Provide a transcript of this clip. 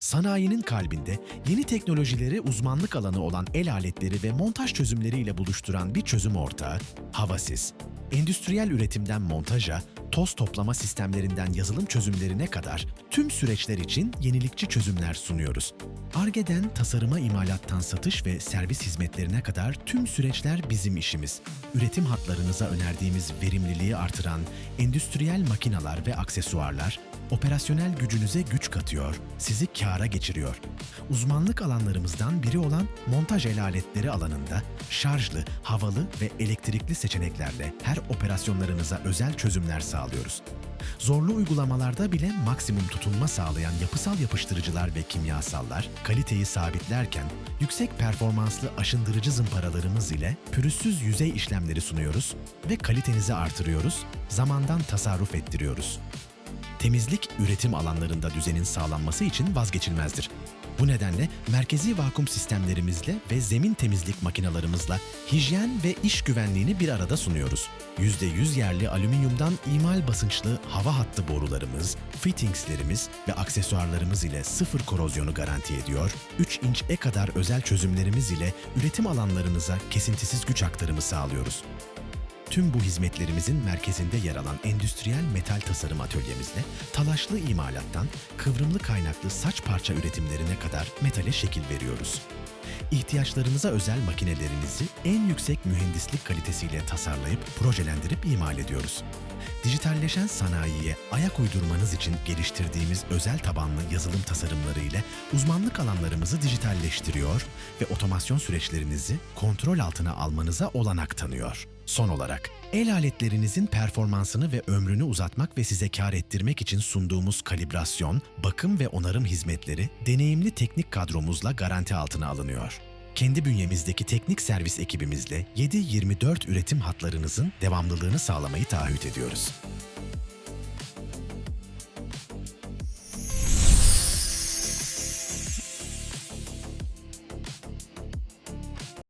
Sanayinin kalbinde yeni teknolojileri uzmanlık alanı olan el aletleri ve montaj çözümleriyle buluşturan bir çözüm ortağı Havasiz. Endüstriyel üretimden montaja, toz toplama sistemlerinden yazılım çözümlerine kadar tüm süreçler için yenilikçi çözümler sunuyoruz. Arge'den tasarıma imalattan satış ve servis hizmetlerine kadar tüm süreçler bizim işimiz. Üretim hatlarınıza önerdiğimiz verimliliği artıran endüstriyel makinalar ve aksesuarlar operasyonel gücünüze güç katıyor, sizi kâra geçiriyor. Uzmanlık alanlarımızdan biri olan montaj el aletleri alanında şarjlı, havalı ve elektrikli seçeneklerle her operasyonlarınıza özel çözümler sağlıyoruz. Zorlu uygulamalarda bile maksimum tutunma sağlayan yapısal yapıştırıcılar ve kimyasallar kaliteyi sabitlerken yüksek performanslı aşındırıcı zımparalarımız ile pürüzsüz yüzey işlemleri sunuyoruz ve kalitenizi artırıyoruz, zamandan tasarruf ettiriyoruz. Temizlik üretim alanlarında düzenin sağlanması için vazgeçilmezdir. Bu nedenle merkezi vakum sistemlerimizle ve zemin temizlik makinalarımızla hijyen ve iş güvenliğini bir arada sunuyoruz. %100 yerli alüminyumdan imal basınçlı hava hattı borularımız, fittingslerimiz ve aksesuarlarımız ile sıfır korozyonu garanti ediyor, 3 inç e kadar özel çözümlerimiz ile üretim alanlarınıza kesintisiz güç aktarımı sağlıyoruz. Tüm bu hizmetlerimizin merkezinde yer alan endüstriyel metal tasarım atölyemizle talaşlı imalattan kıvrımlı kaynaklı saç parça üretimlerine kadar metale şekil veriyoruz. İhtiyaçlarınıza özel makinelerinizi en yüksek mühendislik kalitesiyle tasarlayıp projelendirip imal ediyoruz. Dijitalleşen sanayiye ayak uydurmanız için geliştirdiğimiz özel tabanlı yazılım tasarımları ile uzmanlık alanlarımızı dijitalleştiriyor ve otomasyon süreçlerinizi kontrol altına almanıza olanak tanıyor. Son olarak, el aletlerinizin performansını ve ömrünü uzatmak ve size kar ettirmek için sunduğumuz kalibrasyon, bakım ve onarım hizmetleri deneyimli teknik kadromuzla garanti altına alınıyor. Kendi bünyemizdeki teknik servis ekibimizle 7-24 üretim hatlarınızın devamlılığını sağlamayı taahhüt ediyoruz.